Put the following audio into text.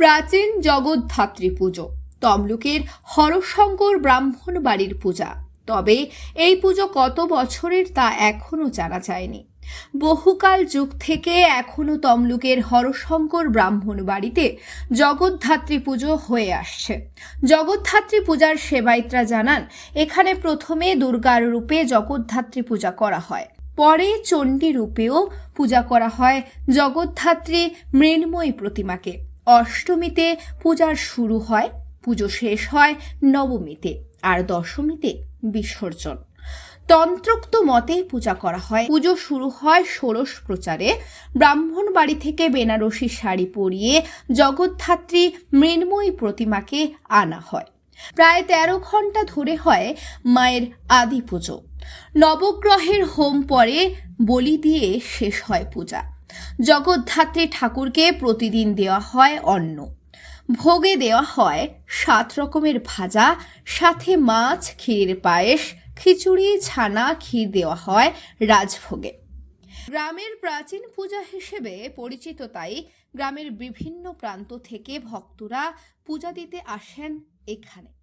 প্রাচীন জগদ্ধাত্রী পুজো, তমলুকের হরশঙ্কর ব্রাহ্মণ বাড়ির পূজা। তবে এই পুজো কত বছরের তা এখনও জানা যায়নি। বহুকাল যুগ থেকে এখনও তমলুকের হরশঙ্কর ব্রাহ্মণ বাড়িতে জগদ্ধাত্রী পুজো হয়ে আসছে। জগদ্ধাত্রী পূজার সেবায়িতরা জানান, এখানে প্রথমে দুর্গার রূপে জগদ্ধাত্রী পূজা করা হয়। পরে চণ্ডী রূপেও পূজা করা হয় জগদ্ধাত্রী মৃন্ময়ী প্রতিমাকে। অষ্টমীতে পূজার শুরু হয়, পুজো শেষ হয় নবমীতে আর দশমীতে বিসর্জন। তন্ত্রোক্ত মতে পূজা করা হয়। পুজো শুরু হয় ষোড়শ প্রচারে। ব্রাহ্মণ বাড়ি থেকে বেনারসি শাড়ি পরিয়ে জগদ্ধাত্রী মৃন্ময়ী প্রতিমাকে আনা হয়। প্রায় তেরো ঘণ্টা ধরে হয় মায়ের আদি পুজো। নবগ্রহের হোম পরে বলি দিয়ে শেষ হয় পূজা। জগদ্ধাত্রী ঠাকুরকে প্রতিদিন দেওয়া হয় অন্ন। ভোগে দেওয়া হয় সাত রকমের ভাজা, সাথে মাছ ক্ষীরের পায়েস, খিচুড়ি, ছানা, ক্ষীর দেওয়া হয় রাজভোগে। গ্রামের প্রাচীন পূজা হিসেবে পরিচিত তাই গ্রামের বিভিন্ন প্রান্ত থেকে ভক্তরা পূজা দিতে আসেন এখানে।